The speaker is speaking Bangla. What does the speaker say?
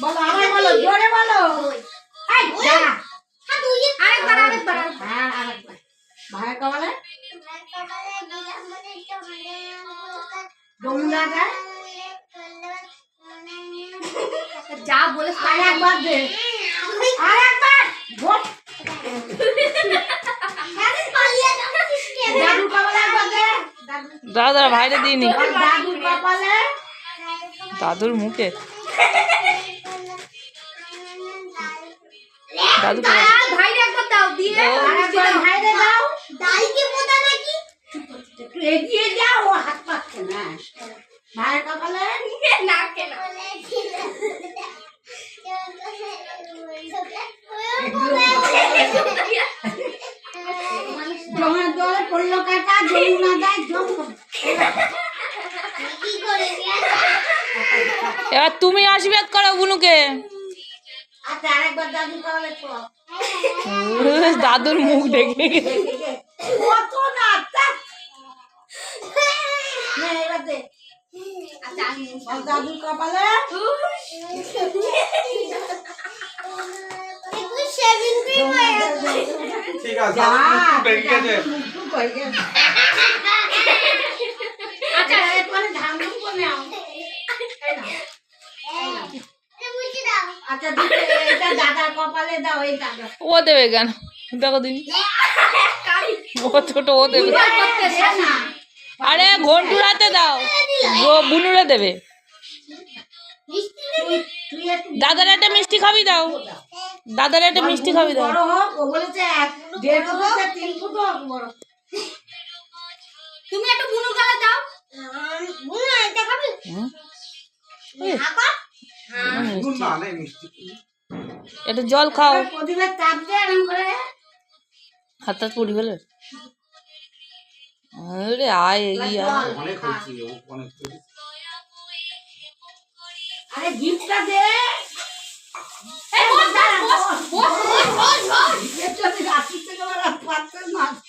বলো, আবার বলো, জোরে বলো। আরেকবার হ্যাঁ, যা বলে আরেকবার দে। আরেকবার। ভোট। দাদুর কপালে একবার দে। দাদু- দাদা ভাইরে দিইনি। দাদুর মুখে। দাদু দাও। আশীর্বাদ করো বুনুকে। আচ্ছা দাদুর মুখ দেখে দে। আচ্ছা দাদুর কপালে? ঠিক আছে ও দেবে কেন? দেখো দিন। ও ছোট ও দেবে আরে ঘন্টুর হাতে দাও। ও বুনুরে দেবে। দাদার একটা মিষ্টি খাবি দাও। দাদার একটা মিষ্টি খাবি দাও। তুমি একটু বুনুর গালে দাও। হুম? নুন না নেই মিষ্টি। একটু জল খাও। হাত হাত বলে ফেলে আরে আয় এগিয়ে অনেক হয়েছে গিফটটা দে। এ বস বস বস বস বস বস। বস বস বস বস বস বস